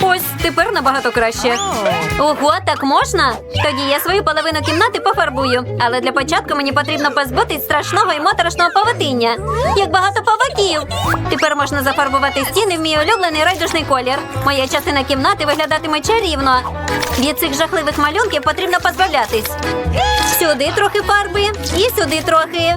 Ось тепер набагато краще. Ого, так можна? Тоді я свою половину кімнати пофарбую. Але для початку мені потрібно позбутись страшного і моторошного павутиння. Як багато павуків. Тепер можна зафарбувати стіни в мій улюблений райдужний колір. Моя частина кімнати виглядатиме чарівно. Від цих жахливих малюнків потрібно позбавлятись. Сюди трохи фарби і сюди трохи.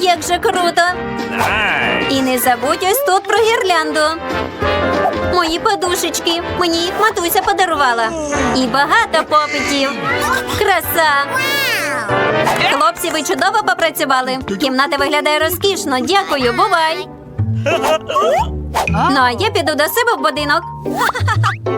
Як же круто! І не забудь ось тут про гірлянду. Мої подушечки. Мені їх матуся подарувала. І багато попитів. Краса. Хлопці, ви чудово попрацювали. Кімната виглядає розкішно. Дякую, бувай. Ну, а я піду до себе в будинок.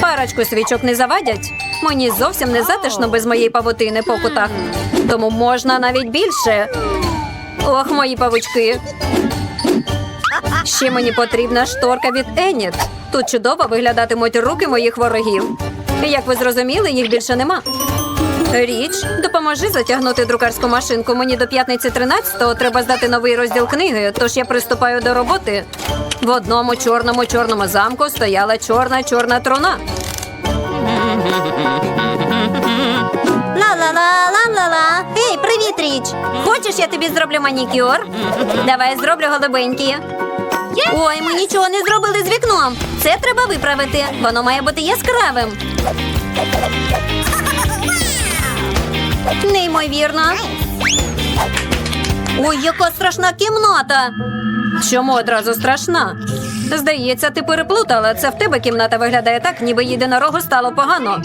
Парочку свічок не завадять. Мені зовсім не затишно без моєї павутини по кутах. Тому можна навіть більше. Ох, мої павучки. Ще мені потрібна шторка від Еніт. Тут чудово виглядатимуть руки моїх ворогів. Як ви зрозуміли, їх більше нема. Річ, допоможи затягнути друкарську машинку. Мені до п'ятниці 13-го треба здати новий розділ книги, тож я приступаю до роботи. В одному чорному чорному замку стояла чорна чорна труна. Ла-ла-ла-ла-ла-ла. Ей, привіт, Річ! Хочеш, я тобі зроблю манікюр? Давай зроблю голубенькі. Ой, ми нічого не зробили з вікном. Це треба виправити. Воно має бути яскравим. Неймовірно. Ой, яка страшна кімната. Чому одразу страшна? Здається, ти переплутала. Це в тебе кімната виглядає так, ніби єдинорогу стало погано.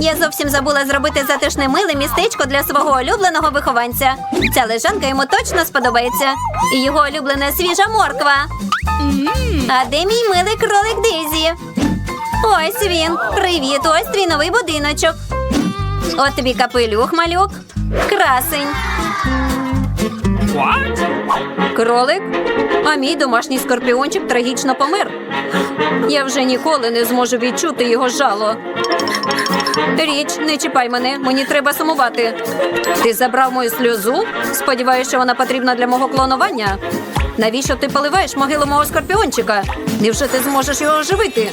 Я зовсім забула зробити затишне миле містечко для свого улюбленого вихованця. Ця лежанка йому точно сподобається. І його улюблена свіжа морква. А де мій милий кролик Дезі? Ось він. Привіт, ось твій новий будиночок. От тобі капелюх, малюк. Красень. Кролик? А мій домашній скорпіончик трагічно помер. Я вже ніколи не зможу відчути його жало. Річ, не чіпай мене, мені треба сумувати. Ти забрав мою сльозу? Сподіваюся, що вона потрібна для мого клонування. Навіщо ти поливаєш могилу мого скорпіончика? Невже ти зможеш його оживити?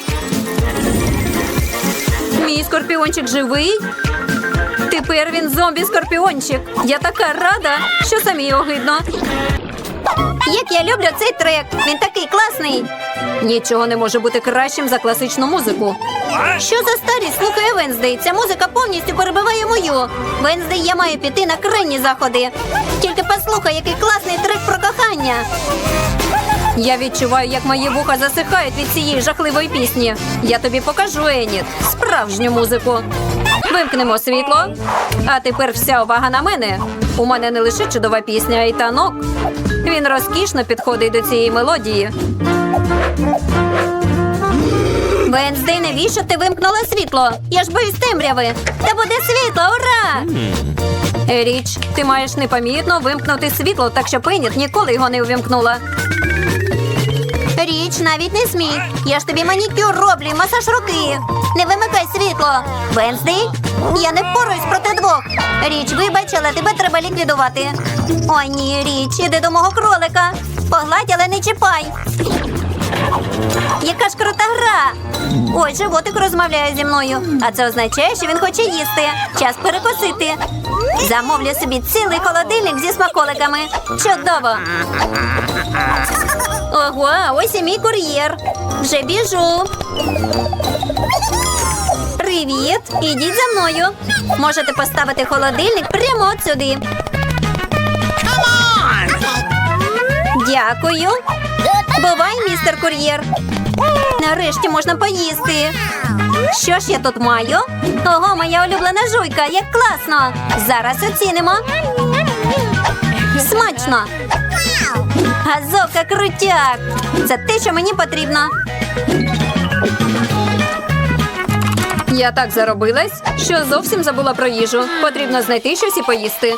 Мій скорпіончик живий? Тепер він зомбі-скорпіончик. Я така рада, що самі огидно. Як я люблю цей трек. Він такий класний. Нічого не може бути кращим за класичну музику. Що за старість слухає Венздей? Ця музика повністю перебиває мою. Венздей, я маю піти на крайні заходи. Тільки послухай, який класний трек про кохання. Я відчуваю, як мої вуха засихають від цієї жахливої пісні. Я тобі покажу, Еніт, справжню музику. Вимкнемо світло. А тепер вся увага на мене. У мене не лише чудова пісня, а й танок. Він розкішно підходить до цієї мелодії. Венздей, навіщо ти вимкнула світло? Я ж боюсь темряви. Та буде світло, ура! Річ, ти маєш непомітно вимкнути світло, так що Пеніт ніколи його не увімкнула. Річ, навіть не смій. Я ж тобі манікюр роблю масаж руки. Не вимикай світло. Венздей, я не впораюсь проти двох. Річ, вибач, але тебе треба ліквідувати. О, ні, річ, іди до мого кролика. Погладь, але не чіпай. Яка ж крута гра! Ой, животик розмовляє зі мною. А це означає, що він хоче їсти. Час перекусити. Замовлю собі цілий холодильник зі смаколиками. Чудово! Ого, ось і мій кур'єр. Вже біжу. Привіт! Ідіть за мною. Можете поставити холодильник прямо от сюди. Дякую. Бувай, містер кур'єр. Нарешті можна поїсти. Що ж я тут маю? Ого, моя улюблена жуйка, як класно! Зараз оцінимо. Смачно. Газовка крутяк. Це те, що мені потрібно. Я так заробилась, що зовсім забула про їжу. Потрібно знайти щось і поїсти.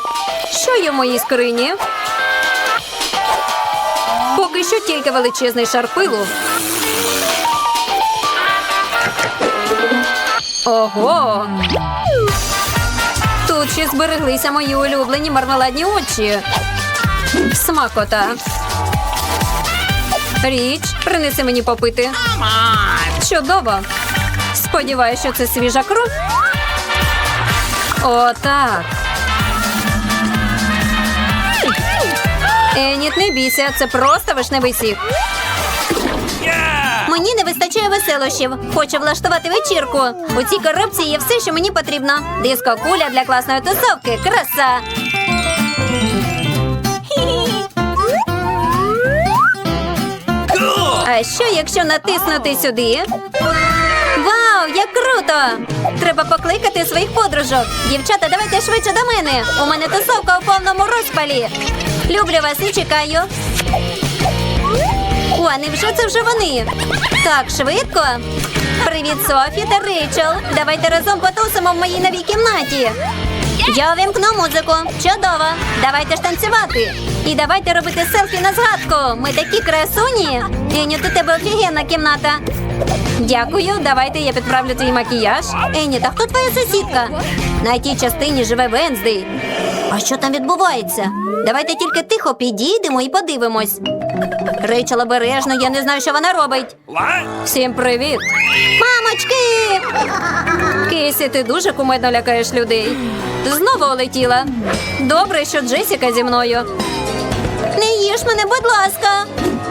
Що є в моїй скрині? Поки що тільки величезний шар пилу. Ого! Тут ще збереглися мої улюблені мармеладні очі. Смакота. Річ, принеси мені попити. Чудово. Сподіваюся, що це свіжа кров. Отак. Еніт, не бійся, це просто вишневий сік. Yeah! Мені не вистачає веселощів. Хочу влаштувати вечірку. У цій коробці є все, що мені потрібно. Диско куля для класної тусовки. Краса. А що, якщо натиснути сюди? Вау, як круто! Треба покликати своїх подружок. Дівчата, давайте швидше до мене. У мене тусовка у повному розпалі. Люблю вас і чекаю. О, невже це вже вони? Так, швидко. Привіт, Софі та Рейчел. Давайте разом потусимо в моїй новій кімнаті. Я увімкну музику. Чудово. Давайте ж танцювати. І давайте робити селфі на згадку. Ми такі красуні. Еніт, у тебе офігенна кімната. Дякую, давайте я підправлю твій макіяж. Ені, та хто твоя сусідка? На тій частині живе Венздей. А що там відбувається? Давайте тільки тихо підійдемо і подивимось. Рейчел обережно, я не знаю, що вона робить. Всім привіт! Мамочки! Кейсі, ти дуже кумедно лякаєш людей. Знову улетіла. Добре, що Джесіка зі мною. Не їж мене, будь ласка.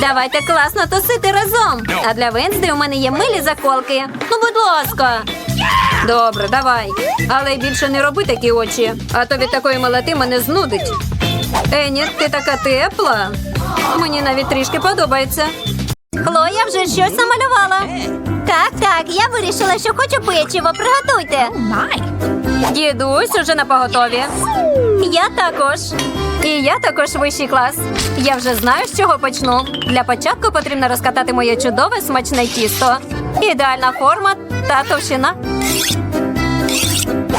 Давайте класно тусити разом. А для Венсди у мене є милі заколки. Ну, будь ласка. Добре, давай. Але більше не роби такі очі, а то від такої милоти мене знудить. Ені, ти така тепла. Мені навіть трішки подобається. Хлоя вже щось намалювала. Так, так, я вирішила, що хочу печиво. Приготуйте. Дідусь уже на поготові. Я також. І я також вищий клас. Я вже знаю, з чого почну. Для початку потрібно розкатати моє чудове смачне тісто. Ідеальна форма та товщина.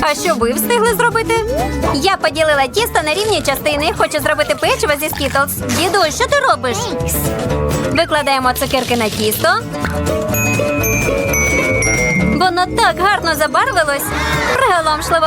А що ви встигли зробити? Я поділила тісто на рівні частини. Хочу зробити печиво зі скітлз. Діду, що ти робиш? Викладаємо цукерки на тісто. Воно так гарно забарвилось. Приголомшливо.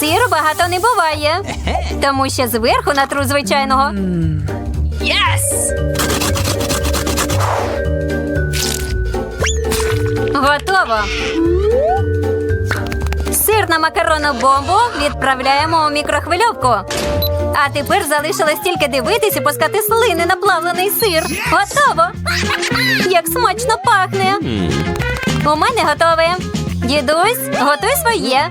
Сиру багато не буває, тому що зверху натру звичайного. Готово. Сир на макаронну бомбу відправляємо у мікрохвильовку. А тепер залишилось тільки дивитись і пускати слини на плавлений сир. Готово! Як смачно пахне! У мене готове. Дідусь, готуй своє.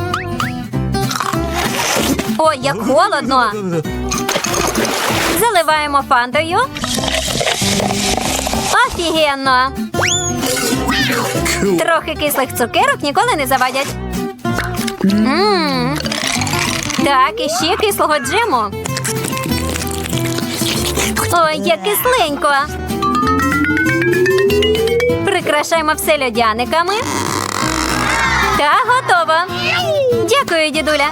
Ой, як холодно. Заливаємо фантою. Офігенно. Трохи кислих цукерок ніколи не завадять. Мм. Так, і ще кислого джему. Ой, як кисленько. Прикрашаємо все льодяниками. Та готово. Дякую, дідуля.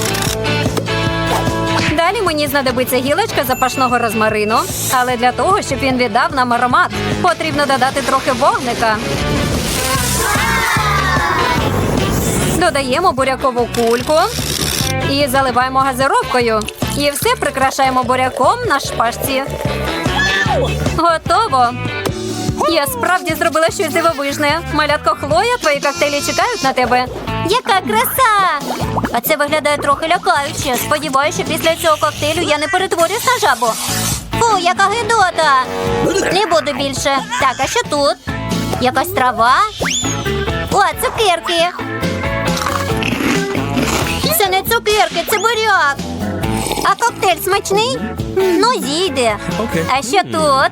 Далі мені знадобиться гілочка запашного розмарину, але для того, щоб він віддав нам аромат, потрібно додати трохи вогника. Додаємо бурякову кульку і заливаємо газировкою. І все прикрашаємо буряком на шпажці. Готово. Я справді зробила щось дивовижне. Малятко Хлоя, твої коктейлі чекають на тебе. Яка краса! А це виглядає трохи лякаюче. Сподіваюся, що після цього коктейлю я не перетворюсь на жабу. Фу, яка гидота! Не буду більше. Так, а що тут? Якась трава? О, цукерки. Це не цукерки, це буряк. А коктейль смачний? Ну, зійде. А що тут?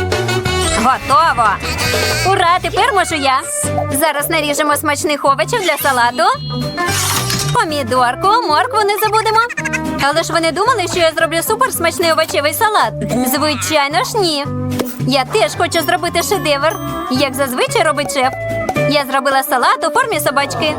Готово. Ура, тепер можу я. Зараз наріжемо смачних овочів для салату. Помідорку, моркву не забудемо. Але ж ви не думали, що я зроблю суперсмачний овочевий салат? Звичайно ж, ні. Я теж хочу зробити шедевр, як зазвичай робить шеф. Я зробила салат у формі собачки.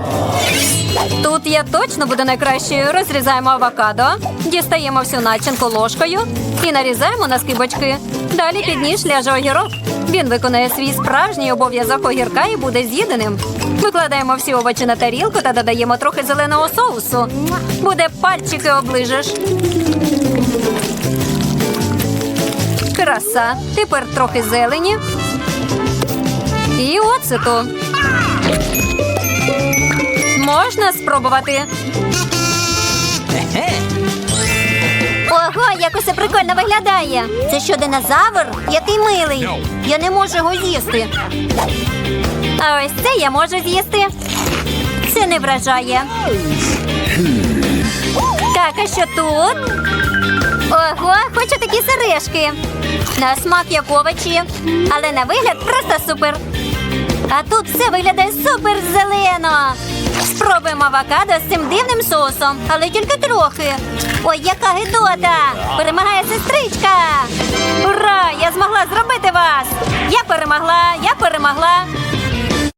Тут я точно буду найкращою. Розрізаємо авокадо, дістаємо всю начинку ложкою і нарізаємо на скибочки. Далі під ніж ляже огірок. Він виконає свій справжній обов'язок огірка і буде з'їденим. Викладаємо всі овочі на тарілку та додаємо трохи зеленого соусу. Буде пальчики оближеш. Краса. Тепер трохи зелені. І оцету. Можна спробувати. Як усе прикольно виглядає. Це що, динозавр? Який милий. Я не можу його з'їсти. А ось це я можу з'їсти. Це не вражає. Так, а що тут? Ого, хочу такі сережки. На смак як овочі, але на вигляд просто супер. А тут все виглядає супер зелено. Спробуємо авокадо з цим дивним соусом, але тільки трохи. Ой, яка гидота! Перемагає сестричка! Ура! Я змогла зробити вас! Я перемогла, я перемогла.